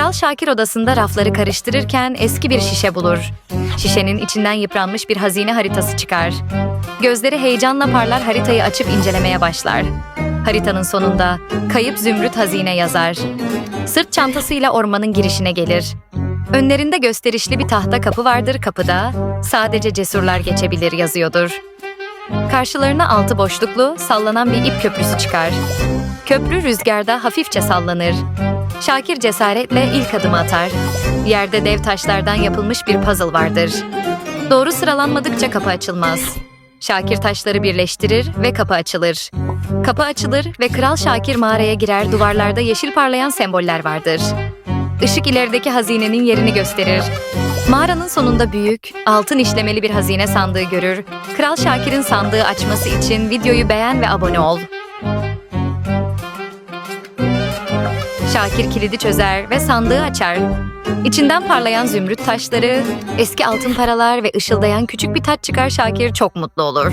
Kral Şakir odasında rafları karıştırırken eski bir şişe bulur. Şişenin içinden yıpranmış bir hazine haritası çıkar. Gözleri heyecanla parlar haritayı açıp incelemeye başlar. Haritanın sonunda kayıp zümrüt hazine yazar. Sırt çantasıyla ormanın girişine gelir. Önlerinde gösterişli bir tahta kapı vardır kapıda. Sadece cesurlar geçebilir yazıyordur. Karşılarına altı boşluklu, sallanan bir ip köprüsü çıkar. Köprü rüzgarda hafifçe sallanır. Şakir cesaretle ilk adımı atar. Yerde dev taşlardan yapılmış bir puzzle vardır. Doğru sıralanmadıkça kapı açılmaz. Şakir taşları birleştirir ve kapı açılır. Kapı açılır ve Kral Şakir mağaraya girer duvarlarda yeşil parlayan semboller vardır. Işık ilerideki hazinenin yerini gösterir. Mağaranın sonunda büyük, altın işlemeli bir hazine sandığı görür. Kral Şakir'in sandığı açması için videoyu beğen ve abone ol. Şakir kilidi çözer ve sandığı açar. İçinden parlayan zümrüt taşları, eski altın paralar ve ışıldayan küçük bir taç çıkar Şakir çok mutlu olur.